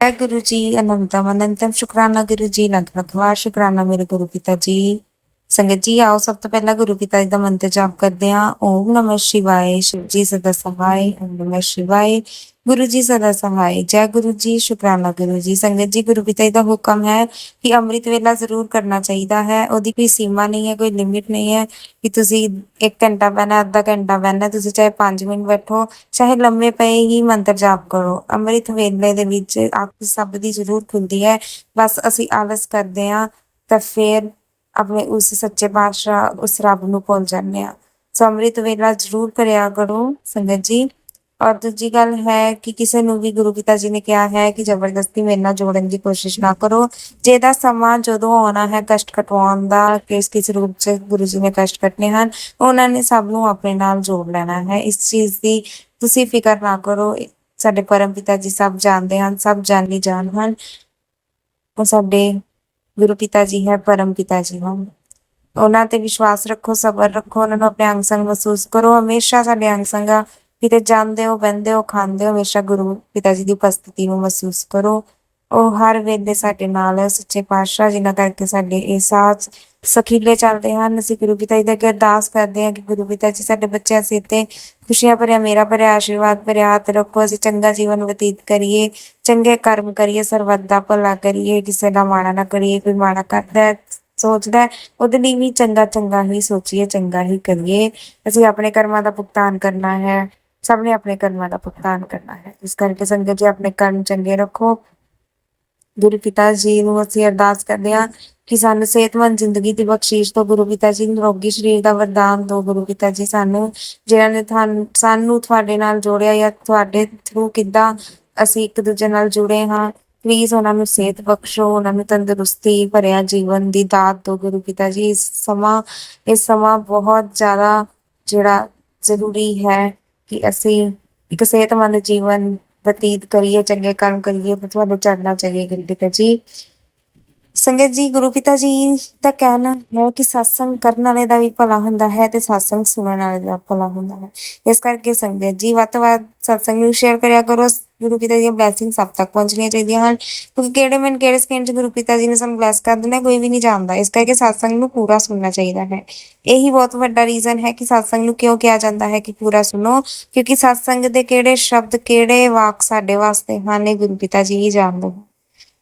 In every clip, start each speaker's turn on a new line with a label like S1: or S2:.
S1: ਜੈ ਗੁਰੂ ਜੀ ਅਨੰਤਮ ਅਨੰਤਮ ਸ਼ੁਕਰਾਨਾ ਗੁਰੂ ਜੀ ਲੱਖ ਲੱਖ ਵਾਰ ਸ਼ੁਕਰਾਨਾ ਮੇਰੇ ਗੁਰੂ ਪਿਤਾ ਜੀ। ਸੰਗਤ ਜੀ ਆਓ, ਸਭ ਤੋਂ ਪਹਿਲਾਂ ਗੁਰੂ ਪਿਤਾ ਜੀ ਦਾ ਮੰਤਰ ਜਾਪ ਕਰਦੇ ਹਾਂ। ਓਮ ਨਮः ਸ਼ਿਵਾਏ, ਸ਼ਿਵ ਜੀ ਸਦਾ ਸਹਾਇ ਓਮ ਨਮः ਸ਼ਿਵਾਏ, ਗੁਰੂ ਜੀ ਸਦਾ ਸਹਾਇ ਜੈ ਗੁਰੂ ਜੀ, ਸ਼ੁਕਰਾਨਾ ਗੁਰੂ ਜੀ। ਸੰਗਤ ਜੀ, ਗੁਰੂ ਪਿਤਾ ਜੀ ਦਾ ਹੁਕਮ ਹੈ ਕਿ ਅੰਮ੍ਰਿਤ ਵੇਲਾ ਜ਼ਰੂਰ ਕਰਨਾ ਚਾਹੀਦਾ ਹੈ। ਉਹਦੀ ਕੋਈ ਸੀਮਾ ਨਹੀਂ ਹੈ, ਕੋਈ ਲਿਮਿਟ ਨਹੀਂ ਹੈ ਕਿ ਤੁਸੀਂ 1 ਘੰਟਾ ਬਹਿਣਾ, ਅੱਧਾ ਘੰਟਾ ਬਹਿਣਾ, ਤੁਸੀਂ ਚਾਹੇ 5 ਮਿੰਟ ਬੈਠੋ, ਚਾਹੇ ਲੰਮੇ ਪਏ ਹੀ ਮੰਤਰ ਜਾਪ ਕਰੋ। ਅੰਮ੍ਰਿਤ ਵੇਲੇ ਦੇ ਵਿੱਚ ਅੱਖ ਸਭ ਦੀ ਜ਼ਰੂਰ ਖੁੱਲਦੀ ਹੈ। ਬਸ ਅਸੀਂ ਆਲਸ ਕਰਦੇ ਹਾਂ ਤਾਂ ਫੇਰ ਆਪਣੇ ਉਸ ਸੱਚੇ ਪਾਤਸ਼ਾਹ, ਉਸ ਰੱਬ ਨੂੰ ਭੁੱਲ ਜਾਂਦੇ ਹਾਂ। ਸੋ ਅੰਮ੍ਰਿਤ ਵੇਲਾ ਜ਼ਰੂਰ ਕਰਿਆ ਕਰੋ, ਸੰਗਤ ਜੀ। ਔਰ ਦੂਜੀ ਗੱਲ ਹੈ ਕਿ ਕਿਸੇ ਨੂੰ ਵੀ ਗੁਰੂ ਪਿਤਾ ਜੀ ਨੇ ਕਿਹਾ ਹੈ ਕਿ ਜ਼ਬਰਦਸਤੀ ਮੇਰੇ ਨਾਲ ਜੋੜਨ ਦੀ ਕੋਸ਼ਿਸ਼ ਨਾ ਕਰੋ। ਜਿਹਦਾ ਸਮਾਂ ਜਦੋਂ ਆਉਣਾ ਹੈ ਕਸ਼ਟ ਕਟਵਾਉਣ ਦਾ, ਕਿਸ ਕਿਸ ਰੂਪ 'ਚ ਗੁਰੂ ਜੀ ਨੇ ਕਸ਼ਟ ਕੱਟਨੇ ਹਨ, ਉਹਨਾਂ ਨੇ ਸਭ ਨੂੰ ਆਪਣੇ ਨਾਲ ਜੋੜ ਲੈਣਾ ਹੈ। ਇਸ ਚੀਜ਼ ਦੀ ਤੁਸੀਂ ਫਿਕਰ ਨਾ ਕਰੋ, ਸਾਡੇ ਪਰਮ ਪਿਤਾ ਜੀ ਸਭ ਜਾਣਦੇ ਹਨ, ਸਭ ਜਾਣੀ ਜਾਣ ਹਨ। ਉਹ ਸਾਡੇ ਗੁਰੂ ਪਿਤਾ ਜੀ ਹੈ, ਪਰਮ ਪਿਤਾ ਜੀ ਹਨ ਉਹਨਾਂ ਤੇ ਵਿਸ਼ਵਾਸ ਰੱਖੋ, ਸਬਰ ਰੱਖੋ, ਉਹਨਾਂ ਨੂੰ ਆਪਣੇ ਅੰਗ ਸੰਗ ਮਹਿਸੂਸ ਕਰੋ। ਹਮੇਸ਼ਾ ਸਾਡੇ ਅੰਗ ਸੰਗਾ ਕਿਤੇ ਜਾਂਦੇ ਹੋ ਬੰਦੇ ਹੋ, ਖਾਂਦੇ ਹੋ, ਹਮੇਸ਼ਾ ਗੁਰੂ ਪਿਤਾ ਜੀ ਦੀ ਉਪਸਥਿਤੀ ਨੂੰ ਮਹਿਸੂਸ ਕਰੋ। ਉਹ ਹਰ ਵੇਲੇ ਸਾਡੇ ਨਾਲ ਹੈ ਸੱਚੇ ਪਾਤਸ਼ਾਹ ਜਿਨ੍ਹਾਂ ਕਰਕੇ ਸਾਡੇ ਇਹ ਸਾਥ ਸਖੀਲੇ ਚੱਲਦੇ ਹਨ। ਅਸੀਂ ਗੁਰੂ ਪਿਤਾ ਜੀ ਦੇ ਅਰਦਾਸ ਕਰਦੇ ਹਾਂ ਕਿ ਗੁਰੂ ਪਿਤਾ ਜੀ ਸਾਡੇ ਬੱਚਿਆਂ ਸਿਰ ਤੇ ਖੁਸ਼ੀਆਂ ਭਰਿਆ, ਮੇਰਾ ਭਰਿਆ, ਆਸ਼ੀਰਵਾਦ ਭਰਿਆ, ਹੱਥ ਰੱਖੋ, ਅਸੀਂ ਚੰਗਾ ਜੀਵਨ ਬਤੀਤ ਕਰੀਏ, ਚੰਗੇ ਕਰਮ ਕਰੀਏ ਸਰਬੱਤ ਦਾ ਭਲਾ ਕਰੀਏ, ਕਿਸੇ ਦਾ ਮਾੜਾ ਨਾ ਕਰੀਏ, ਕੋਈ ਮਾੜਾ ਕਰਦਾ ਸੋਚਦਾ ਉਹਦੇ ਲਈ ਵੀ ਚੰਗਾ ਚੰਗਾ ਹੀ ਸੋਚੀਏ, ਚੰਗਾ ਹੀ ਕਰੀਏ। ਅਸੀਂ ਆਪਣੇ ਕਰਮਾਂ ਦਾ ਭੁਗਤਾਨ ਕਰਨਾ ਹੈ, ਸਭ ਨੇ ਆਪਣੇ ਕਰਮਾਂ ਦਾ ਭੁਗਤਾਨ ਕਰਨਾ ਹੈ। ਇਸ ਕਰਕੇ ਸੰਗਤ ਜੀ ਆਪਣੇ ਕਰਮ ਚੰਗੇ ਰੱਖੋ। ਗੁਰੂ ਪਿਤਾ ਜੀ ਨੂੰ ਅਸੀਂ ਅਰਦਾਸ ਕਰਦੇ ਹਾਂ ਕਿ ਸਾਨੂੰ ਸਿਹਤਮੰਦ ਜ਼ਿੰਦਗੀ ਦੀ ਬਖਸ਼ਿਸ਼ ਤੋਂ ਗੁਰੂ ਪਿਤਾ ਜੀ ਨਿਰੋਗੀ ਸਰੀਰ ਦਾ ਵਰਦਾਨ ਦਿਓ। ਗੁਰੂ ਪਿਤਾ ਜੀ ਸਾਨੂੰ, ਜਿਨ੍ਹਾਂ ਨੇ ਤੁਹਾਨੂੰ ਸਾਨੂੰ ਤੁਹਾਡੇ ਨਾਲ ਜੋੜਿਆ ਜਾਂ ਤੁਹਾਡੇ ਥਰੂ ਕਿੱਦਾਂ ਅਸੀਂ ਇੱਕ ਦੂਜੇ ਨਾਲ ਜੁੜੇ ਹਾਂ ਪਲੀਜ਼ ਉਹਨਾਂ ਨੂੰ ਸਿਹਤ ਬਖਸ਼ੋ, ਉਹਨਾਂ ਨੂੰ ਤੰਦਰੁਸਤੀ ਭਰਿਆ ਜੀਵਨ ਦੀ ਦਾਤ ਦਿਓ। ਗੁਰੂ ਪਿਤਾ ਜੀ ਇਸ ਸਮਾਂ ਇਹ ਸਮਾਂ ਬਹੁਤ ਜ਼ਿਆਦਾ ਜਿਹੜਾ ਜ਼ਰੂਰੀ ਹੈ ਕਿ ਅਸੀਂ ਇੱਕ ਸਿਹਤਮੰਦ ਜੀਵਨ ਬਤੀਤ ਕਰੀਏ, ਚੰਗੇ ਕੰਮ ਕਰੀਏ ਮਤਲਬ ਚੜਨਾ ਚਾਹੀਏ ਗੁਰੂ ਪਿਤਾ ਜੀ। ਸੰਗਤ ਜੀ, ਗੁਰੂ ਪਿਤਾ ਜੀ ਦਾ ਕਹਿਣਾ ਹੈ ਕਿ satsang ਕਰਨ ਵਾਲੇ ਦਾ ਵੀ ਭਲਾ ਹੁੰਦਾ ਹੈ ਤੇ satsang ਸੁਣਨ ਵਾਲੇ ਦਾ ਭਲਾ ਹੁੰਦਾ ਹੈ। ਇਸ ਕਰਕੇ ਸੰਗਤ ਜੀ, ਵੱਧ ਤੋਂ ਵੱਧ satsang ਨੂੰ ਸ਼ੇਅਰ ਕਰਿਆ ਕਰੋ। ਗੁਰੂ ਪਿਤਾ ਦੀਆਂ ਬਲੇਸਿੰਗ ਸਭ ਤੱਕ ਪਹੁੰਚਣੀਆਂ ਚਾਹੀਦੀਆਂ ਹਨ। ਕਿਉਂਕਿ ਕਿਹੜੇ ਮਿੰਟ ਕਿਹੜੇ ਸਕਿੰਟ 'ਚ ਗੁਰੂ ਪਿਤਾ ਜੀ ਨੇ ਸਾਨੂੰ ਬਲੈਸ ਕਰ ਦੇਣਾ, ਕੋਈ ਵੀ ਨਹੀਂ ਜਾਣਦਾ। ਇਸ ਕਰਕੇ satsang ਨੂੰ ਪੂਰਾ ਸੁਣਨਾ ਚਾਹੀਦਾ ਹੈ। ਇਹੀ ਬਹੁਤ ਵੱਡਾ ਰੀਜ਼ਨ ਹੈ ਕਿ satsang ਨੂੰ ਕਿਉਂ ਕਿਹਾ ਜਾਂਦਾ ਹੈ ਕਿ ਪੂਰਾ ਸੁਣੋ? ਕਿਉਂਕਿ satsang ਦੇ ਕਿਹੜੇ ਸ਼ਬਦ, ਕਿਹੜੇ ਵਾਕ ਸਾਡੇ ਵਾਸਤੇ ਹਨ, ਇਹ ਗੁਰੂ ਪਿਤਾ ਜੀ ਹੀ ਜਾਣਦੇ ਹਨ।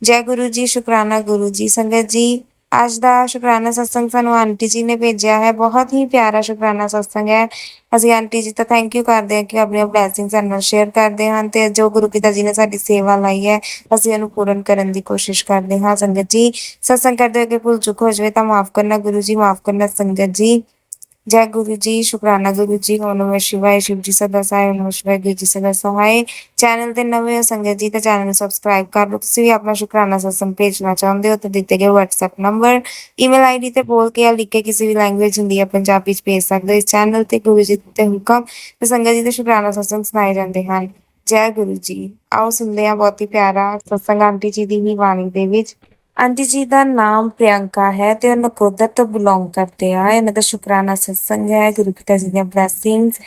S1: ਜੈ ਗੁਰੂ ਜੀ, ਸ਼ੁਕਰਾਨਾ ਗੁਰੂ ਜੀ, ਸੰਗਤ ਜੀ। ਅੱਜ ਦਾ ਸ਼ੁਕਰਾਨਾ ਸਤਸੰਗ ਸਾਨੂੰ ਆਂਟੀ ਜੀ ਨੇ ਭੇਜਿਆ ਹੈ। ਬਹੁਤ ਹੀ ਪਿਆਰਾ ਸ਼ੁਕਰਾਨਾ ਸਤਸੰਗ ਹੈ। ਅਸੀਂ ਆਂਟੀ ਜੀ ਤਾਂ ਥੈਂਕ ਯੂ ਕਰਦੇ ਹਾਂ ਕਿ ਆਪਣੀਆਂ ਬਲੇਸਿੰਗਸ ਸਾਡੇ ਨਾਲ ਸ਼ੇਅਰ ਕਰਦੇ ਹਨ ਤੇ ਜੋ ਗੁਰੂ ਪਿਤਾ ਜੀ ਨੇ ਸਾਡੀ ਸੇਵਾ ਲਈ ਹੈ, ਅਸੀਂ ਉਹਨੂੰ ਪੂਰਨ ਕਰਨ ਦੀ ਕੋਸ਼ਿਸ਼ ਕਰਦੇ ਹਾਂ। ਸੰਗਤ ਜੀ, ਸਤਸੰਗ ਕਰਦੇ ਹੋਏ ਭੁੱਲ ਚੁੱਕ ਹੋ ਜਾਵੇ ਤਾਂ ਮਾਫ ਕਰਨਾ, ਗੁਰੂ ਜੀ ਮਾਫ ਕਰਨਾ, ਸੰਗਤ ਜੀ। ਜੈ ਗੁਰੂ ਜੀ, ਸ਼ੁਕਰਾਨਾ ਗੁਰੂ ਜੀ, ਓਮ ਨਮः ਸ਼ਿਵਾਏ, ਸ਼ਿਵ ਜੀ ਸਦਾ ਸਹਾਇ, ਓਮ ਨਮः ਸ਼ਿਵਾਏ, ਗੁਰੂ ਜੀ ਸਦਾ ਸਹਾਇ। ਚੈਨਲ ਤੇ ਨਵੇਂ ਹੋ ਸੰਗਤ ਜੀ ਤਾਂ ਚੈਨਲ ਨੂੰ ਸਬਸਕ੍ਰਾਈਬ ਕਰ ਲਓ। ਤੁਸੀਂ ਵੀ ਆਪਣਾ ਸ਼ੁਕਰਾਨਾ ਸਤਸੰਗ ਭੇਜਣਾ ਚਾਹੁੰਦੇ ਹੋ ਤਾਂ ਦਿੱਤੇ ਗਏ WhatsApp ਨੰਬਰ ਈਮੇਲ ਆਈਡੀ ਤੇ ਬੋਲ ਕੇ ਜਾਂ ਲਿਖ ਕੇ ਕਿਸੇ ਵੀ ਲੈਂਗੁਏਜ ਹੁੰਦੀ ਹੈ ਪੰਜਾਬੀ ਚ ਭੇਜ ਸਕਦੇ ਹੋ। ਇਸ ਚੈਨਲ ਤੇ ਗੁਰੂ ਜੀ ਤੇ ਹੁਕਮ ਤੇ ਸੰਗਤ ਜੀ ਦੇ ਸ਼ੁਕਰਾਨਾ ਸਤਸੰਗ ਸੁਣਾਏ ਜਾਂਦੇ ਹਨ। ਜੈ ਗੁਰੂ ਜੀ। ਆਓ ਸੁਣਦੇ ਹਾਂ ਬਹੁਤ ਹੀ ਪਿਆਰਾ ਸਤਸੰਗ ਆਂਟੀ ਜੀ ਦੀ ਹੀ ਬਾਣੀ ਦੇ ਵਿੱਚ। ਆਂਟੀ ਜੀ ਦਾ ਨਾਮ ਪ੍ਰਿਯੰਕਾ ਹੈ ਤੇ ਉਹ ਨਕੋਦਰ ਤੋਂ ਬਿਲੋਂਗ ਕਰਦੇ ਆ। ਇਹਨਾਂ ਦਾ ਸ਼ੁਕਰਾਨਾ ਸਤਸੰਗ ਹੈ। ਗੁਰੂ ਪਿਤਾ ਜੀ ਦੀਆਂ ਬਲੇਸਿੰਗਸ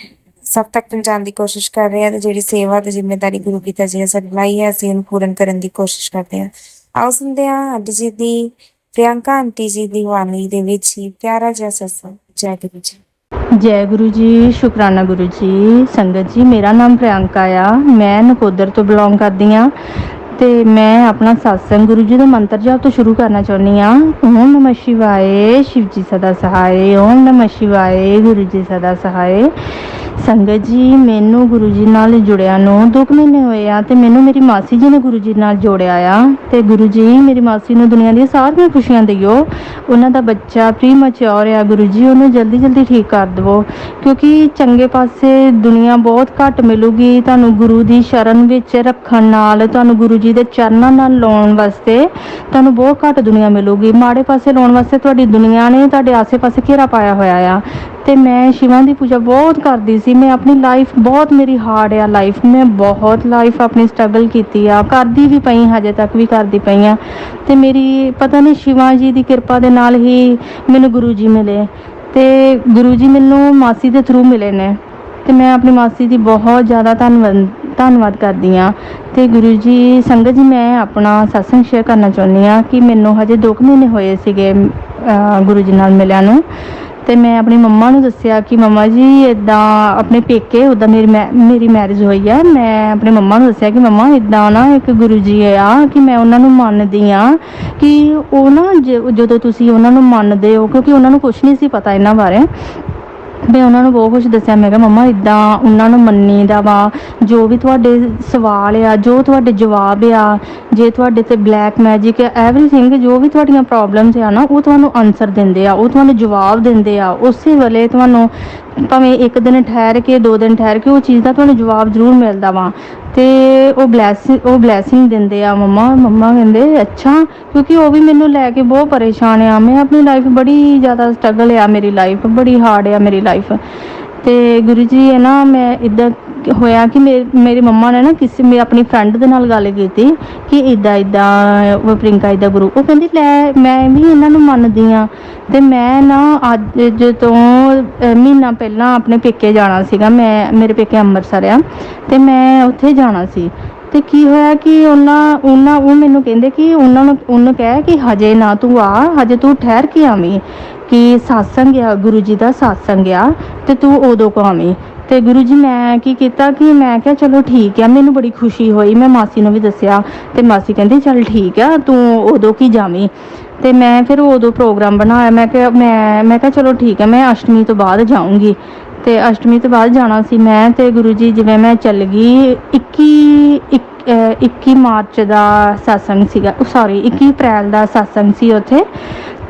S1: ਸਭ ਤੱਕ ਪਹੁੰਚਾਉਣ ਦੀ ਕੋਸ਼ਿਸ਼ ਕਰ ਰਹੇ ਆ ਤੇ ਜਿਹੜੀ ਸੇਵਾ ਤੇ ਜ਼ਿੰਮੇਵਾਰੀ ਗੁਰੂ ਪਿਤਾ ਜੀ ਨੇ ਸਾਡੀ ਲਾਈ ਹੈ, ਅਸੀਂ ਉਹਨੂੰ ਪੂਰਨ ਕਰਨ ਦੀ ਕੋਸ਼ਿਸ਼ ਕਰਦੇ ਹਾਂ ਆਓ ਸੁਣਦੇ ਹਾਂ ਆਂਟੀ ਜੀ ਦੀ, ਪ੍ਰਿਯੰਕਾ ਆਂਟੀ ਜੀ ਦੀ ਬਾਣੀ ਦੇ ਵਿੱਚ ਹੀ ਪਿਆਰਾ ਜਿਹਾ ਸਤਸੰਗ। ਜੈ ਗੁਰੂ ਜੀ।
S2: ਜੈ ਗੁਰੂ ਜੀ, ਸ਼ੁਕਰਾਨਾ ਗੁਰੂ ਜੀ। ਸੰਗਤ ਜੀ, ਮੇਰਾ ਨਾਮ ਪ੍ਰਿਯੰਕਾ ਆ। ਮੈਂ ਨਕੋਦਰ ਤੋਂ ਬਿਲੋਂਗ ਕਰਦੀ ਆ ਤੇ ਮੈਂ ਆਪਣਾ satsang ਗੁਰੂ ਜੀ ਦਾ ਮੰਤਰ ਜਾਪ ਤੋਂ ਸ਼ੁਰੂ ਕਰਨਾ ਚਾਹੁੰਦੀ ਆ ਓਮ ਨਮः ਸ਼ਿਵਾਏ, ਸ਼ਿਵ ਜੀ ਸਦਾ ਸਹਾਏ, ਓਮ ਨਮः ਸ਼ਿਵਾਏ, ਗੁਰੂ ਜੀ ਸਦਾ ਸਹਾਏ। ਸੰਗਤ ਜੀ, ਮੈਨੂੰ ਗੁਰੂ ਜੀ ਨਾਲ ਜੁੜਿਆ ਨੂੰ 2 ਮਹੀਨੇ ਹੋਏ ਆ ਤੇ ਮੈਨੂੰ ਮੇਰੀ ਮਾਸੀ ਜੀ ਨੇ ਗੁਰੂ ਜੀ ਨਾਲ ਜੋੜਿਆ ਆ। ਤੇ ਗੁਰੂ ਜੀ, ਮੇਰੀ ਮਾਸੀ ਨੂੰ ਦੁਨੀਆ ਦੀਆਂ ਸਾਰੀਆਂ ਖੁਸ਼ੀਆਂ ਦਿਓ। ਉਹਨਾਂ ਦਾ ਬੱਚਾ ਪ੍ਰੀ ਮੈਚੁਰ ਆ, ਗੁਰੂ ਜੀ, ਉਹਨੂੰ ਜਲਦੀ ਜਲਦੀ ਠੀਕ ਕਰ ਦਿਵੋ। ਕਿਉਂਕਿ ਚੰਗੇ ਪਾਸੇ ਦੁਨੀਆ ਬਹੁਤ ਘੱਟ ਮਿਲੂਗੀ। ਤੁਹਾਨੂੰ ਗੁਰੂ ਦੀ ਸ਼ਰਨ ਵਿੱਚ ਰੱਖਣ ਨਾਲ, ਤੁਹਾਨੂੰ ਗੁਰੂ ਜੀ ਦੇ ਚਰਨਾਂ ਨਾਲ ਲਾਉਣ ਵਾਸਤੇ ਤੁਹਾਨੂੰ ਬਹੁਤ ਘੱਟ ਦੁਨੀਆ ਮਿਲੂਗੀ। ਮਾੜੇ ਪਾਸੇ ਲਾਉਣ ਵਾਸਤੇ ਤੁਹਾਡੀ ਦੁਨੀਆ ਨੇ, ਤੁਹਾਡੇ ਆਸੇ-ਪਾਸੇ ਘੇਰਾ ਪਾਇਆ ਹੋਇਆ ਆ। ਤੇ ਮੈਂ ਸ਼ਿਵਾਂ ਦੀ ਪੂਜਾ ਬਹੁਤ ਕਰਦੀ ਸੀ। ਮੈਂ ਆਪਣੀ ਲਾਈਫ ਬਹੁਤ ਮੇਰੀ ਹਾਰਡ ਆ ਲਾਈਫ ਮੈਂ ਬਹੁਤ ਲਾਈਫ ਆਪਣੀ ਸਟਰਗਲ ਕੀਤੀ ਆ। ਕਰਦੀ ਵੀ ਪਈ ਹਜੇ ਤੱਕ ਵੀ ਕਰਦੀ ਪਈ ਆ ਤੇ ਮੇਰੀ ਪਤਾ ਨਹੀਂ ਸ਼ਿਵਾਂ ਜੀ ਦੀ ਕਿਰਪਾ ਦੇ ਨਾਲ ਹੀ ਮੈਨੂੰ ਗੁਰੂ ਜੀ ਮਿਲੇ। ਤੇ ਗੁਰੂ ਜੀ ਮੈਨੂੰ ਮਾਸੀ ਦੇ ਥਰੂ ਮਿਲੇ ਨੇ। ਤੇ ਮੈਂ ਆਪਣੀ ਮਾਸੀ ਦੀ ਬਹੁਤ ਜ਼ਿਆਦਾ ਧੰਨਵਾਦ ਧੰਨਵਾਦ ਕਰਦੀ ਆ ਤੇ ਗੁਰੂ ਜੀ, ਸੰਗਤ ਜੀ, ਮੈਂ ਆਪਣਾ ਸਤਸੰਗ ਸ਼ੇਅਰ ਕਰਨਾ ਚਾਹੁੰਦੀ ਆ ਕਿ ਮੈਨੂੰ ਹਜੇ 2 ਮਹੀਨੇ ਹੋਏ ਸੀਗੇ ਗੁਰੂ ਜੀ ਨਾਲ ਮਿਲਿਆ ਨੂੰ। ਤੇ ਮੈਂ ਆਪਣੀ ਮੰਮਾ ਨੂੰ ਦੱਸਿਆ ਕਿ ਮੰਮਾ ਜੀ ਇਦਾਂ ਆਪਣੇ ਪੇਕੇ ਉਦਾਂ ਮੇਰੀ ਮੈ- ਮੇਰੀ ਮੈਰਿਜ ਹੋਈ ਆ। ਮੈਂ ਆਪਣੇ ਮੰਮਾ ਨੂੰ ਦੱਸਿਆ ਕਿ ਮੰਮਾ ਇਦਾਂ ਨਾ ਇੱਕ ਗੁਰੂ ਜੀ ਆ ਕਿ ਮੈਂ ਉਹਨਾਂ ਨੂੰ ਮੰਨਦੀ ਆ ਕਿ ਉਹ ਨਾ ਜਦੋਂ ਤੁਸੀਂ ਉਹਨਾਂ ਨੂੰ ਮੰਨਦੇ ਹੋ, ਕਿਉਂਕਿ ਉਹਨਾਂ ਨੂੰ ਕੁਝ ਨਹੀਂ ਸੀ ਪਤਾ ਇਹਨਾਂ ਬਾਰੇ। ਮੈਂ ਉਹਨਾਂ ਨੂੰ ਬਹੁਤ ਕੁਝ ਦੱਸਿਆ। ਮੈਂ ਕਿਹਾ, ਮੰਮਾ ਇਦਾਂ ਉਹਨਾਂ ਨੂੰ ਮੰਨੀ ਦਾ ਵਾ। ਜੋ ਵੀ ਤੁਹਾਡੇ ਸਵਾਲ ਆ, ਜੋ ਤੁਹਾਡੇ ਜਵਾਬ ਆ, ਜੇ ਤੁਹਾਡੇ ਤੇ ਬਲੈਕ ਮੈਜਿਕ ਹੈ ਐਵਰੀਥਿੰਗ ਜੋ ਵੀ ਤੁਹਾਡੀਆਂ ਪ੍ਰੋਬਲਮਸ ਆ ਨਾ, ਉਹ ਤੁਹਾਨੂੰ ਆਨਸਰ ਦਿੰਦੇ ਆ, ਉਹ ਤੁਹਾਨੂੰ ਜਵਾਬ ਦਿੰਦੇ ਆ। ਉਸੇ ਵੇਲੇ ਤੁਹਾਨੂੰ ਭਾਵੇਂ ਇੱਕ ਦਿਨ ਠਹਿਰ ਕੇ, ਦੋ ਦਿਨ ਠਹਿਰ ਕੇ, ਉਹ ਚੀਜ਼ ਦਾ ਤੁਹਾਨੂੰ ਜਵਾਬ ਜ਼ਰੂਰ ਮਿਲਦਾ ਵਾ। ਤੇ ਉਹ ਬਲੈਸਿੰਗ ਉਹ ਬਲੇਸਿੰਗ ਦਿੰਦੇ ਆ ਮੰਮਾ ਮੰਮਾ ਕਹਿੰਦੇ, ਅੱਛਾ, ਕਿਉਂਕਿ ਉਹ ਵੀ ਮੈਨੂੰ ਲੈ ਕੇ ਬਹੁਤ ਪਰੇਸ਼ਾਨ ਆ। ਮੈਂ ਆਪਣੀ ਲਾਈਫ ਬੜੀ ਜ਼ਿਆਦਾ ਸਟਰਗਲ ਆ ਮੇਰੀ ਲਾਈਫ ਬੜੀ ਹਾਰਡ ਆ ਮੇਰੀ ਲਾਈਫ ਤੇ ਗੁਰੂ ਜੀ ਹੈ ਨਾ ਮੈਂ ਇਦਾਂ ਹੋਇਆ ਕਿ ਮੇ- ਮੇਰੀ ਮੰਮਾ ਨੇ ਨਾ ਕਿਸੇ ਮੈਂ, ਆਪਣੀ ਫਰੈਂਡ ਦੇ ਨਾਲ ਗੱਲ ਕੀਤੀ ਕਿ ਇਦਾਂ ਇਦਾਂ ਪ੍ਰਿੰਕਾ ਇਦਾਂ ਗੁਰੂ। ਉਹ ਕਹਿੰਦੀ, ਲੈ, ਮੈਂ ਵੀ ਇਹਨਾਂ ਨੂੰ ਮੰਨਦੀ ਆ ਤੇ ਮੈਂ ਨਾ ਅੱਜ ਜਦੋਂ ਮਹੀਨਾ ਪਹਿਲਾਂ ਆਪਣੇ ਪੇਕੇ ਜਾਣਾ ਸੀਗਾ, ਮੈਂ, ਮੇਰੇ ਪੇਕੇ ਅੰਮ੍ਰਿਤਸਰ ਆ, ਤੇ ਮੈਂ ਉੱਥੇ ਜਾਣਾ ਸੀ। ਤੇ ਕੀ ਹੋਇਆ ਕਿ ਉਹਨਾਂ ਉਹਨਾਂ, ਉਹ ਮੈਨੂੰ ਕਹਿੰਦੇ ਕਿ ਉਹਨਾਂ ਨੂੰ, ਉਹਨੂੰ ਕਹਿ ਕਿ ਹਜੇ ਨਾ ਤੂੰ ਆ, ਹਜੇ ਤੂੰ ਠਹਿਰ ਕੇ ਆਵੀਂ, ਕਿ satsang ਆ, ਗੁਰੂ ਜੀ ਦਾ satsang ਆ, ਤੇ ਤੂੰ ਉਦੋਂ ਕੋ ਆਵੀਂ। ਤੇ ਗੁਰੂ ਜੀ ਮੈਂ ਕੀ ਕੀਤਾ ਕਿ ਮੈਂ ਕਿਹਾ ਚਲੋ ਠੀਕ ਆ, ਮੈਨੂੰ ਬੜੀ ਖੁਸ਼ੀ ਹੋਈ, ਮੈਂ ਮਾਸੀ ਨੂੰ ਵੀ ਦੱਸਿਆ ਤੇ ਮਾਸੀ ਕਹਿੰਦੀ ਚੱਲ ਠੀਕ ਆ, ਤੂੰ ਉਦੋਂ ਕੀ ਜਾਵੀਂ? ਤੇ ਮੈਂ ਫਿਰ ਉਦੋਂ ਪ੍ਰੋਗਰਾਮ ਬਣਾਇਆ, ਮੈਂ ਕਿਹਾ, ਮੈਂ ਮੈਂ ਕਿਹਾ ਚਲੋ ਠੀਕ ਹੈ ਮੈਂ ਅਸ਼ਟਮੀ ਤੋਂ ਬਾਅਦ ਜਾਊਂਗੀ। ਤੇ ਅਸ਼ਟਮੀ ਤੋਂ ਬਾਅਦ ਜਾਣਾ ਸੀ ਮੈਂ ਤੇ ਗੁਰੂ ਜੀ ਜਿਵੇਂ ਮੈਂ ਚੱਲ ਗਈ 21 ਇੱਕ- 21 ਮਾਰਚ ਦਾ satsang ਸੀਗਾ ਸੌਰੀ 21 ਅਪ੍ਰੈਲ ਦਾ satsang ਸੀ ਉੱਥੇ।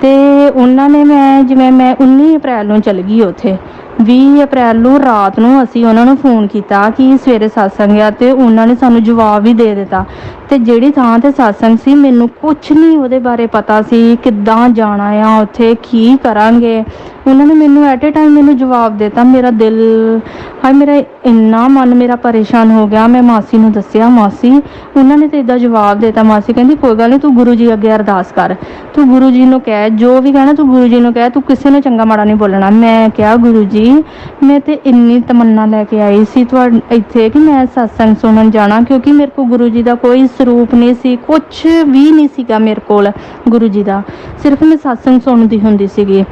S2: ਤੇ ਉਹਨਾਂ ਨੇ ਮੈਂ, ਜਿਵੇਂ ਮੈਂ 19 ਅਪ੍ਰੈਲ ਨੂੰ ਚੱਲ ਗਈ ਉੱਥੇ। 20 ਅਪ੍ਰੈਲ ਨੂੰ ਰਾਤ ਨੂੰ ਅਸੀਂ ਉਹਨਾਂ ਨੂੰ ਫੋਨ ਕੀਤਾ ਕਿ ਸਵੇਰੇ satsang ਆ ਤੇ ਉਹਨਾਂ ਨੇ ਸਾਨੂੰ ਜਵਾਬ ਵੀ ਦੇ ਦਿੱਤਾ। ਤੇ ਜਿਹੜੀ ਥਾਂ ਤੇ satsang ਸੀ, ਮੈਨੂੰ ਕੁਝ ਨਹੀਂ ਉਹਦੇ ਬਾਰੇ ਪਤਾ ਸੀ ਕਿੱਦਾਂ ਜਾਣਾ ਆ, ਉੱਥੇ ਕੀ ਕਰਾਂਗੇ। ਉਹਨਾਂ ਨੇ ਮੈਨੂੰ ਐਟ ਅ ਟਾਈਮ ਮੈਨੂੰ ਜਵਾਬ ਦਿੱਤਾ, ਮੇਰਾ ਦਿਲ, ਹਾਏ ਮੇਰਾ ਇੰਨਾ ਮਨ ਮੇਰਾ ਪਰੇਸ਼ਾਨ ਹੋ ਗਿਆ। ਮੈਂ ਮਾਸੀ ਨੂੰ ਦੱਸਿਆ, ਮਾਸੀ, ਉਹਨਾਂ ਨੇ ਤੇ ਇਦਾਂ ਜਵਾਬ ਦਿੱਤਾ, ਮਾਸੀ ਕਹਿੰਦੀ, ਕੋਈ ਗੱਲ ਨਹੀਂ, ਤੂੰ ਗੁਰੂ ਜੀ ਅੱਗੇ ਅਰਦਾਸ ਕਰ। ਤੂੰ ਗੁਰੂ ਜੀ ਨੂੰ ਕਹਿ, ਜੋ ਵੀ ਕਹਿਣਾ ਤੂੰ ਗੁਰੂ ਜੀ ਨੂੰ ਕਹਿ, ਤੂੰ ਕਿਸੇ ਨੂੰ ਚੰਗਾ ਮਾੜਾ ਨਹੀਂ ਬੋਲਣਾ। ਮੈਂ ਕਿਹਾ, ਗੁਰੂ ਜੀ, ਮੈਂ ਤੇ ਇੰਨੀ ਤਮੰਨਾ ਲੈ ਕੇ ਆਈ ਸੀ, ਤੁਹਾਡੇ, ਇੱਥੇ ਕਿ ਮੈਂ satsang ਸੁਣਨ ਜਾਣਾ, ਕਿਉਂਕਿ ਮੇਰੇ ਕੋਲ ਗੁਰੂ ਜੀ ਦਾ ਕੋਈ ਸਰੂਪ ਨਹੀਂ ਸੀ ਕੁਝ ਵੀ ਨਹੀਂ ਸੀਗਾ ਮੇਰੇ ਕੋਲ ਗੁਰੂ ਜੀ ਦਾ। ਸਿਰਫ ਮੈਂ satsang ਸੁਣਦੀ ਹੁੰਦੀ ਸੀਗੀ।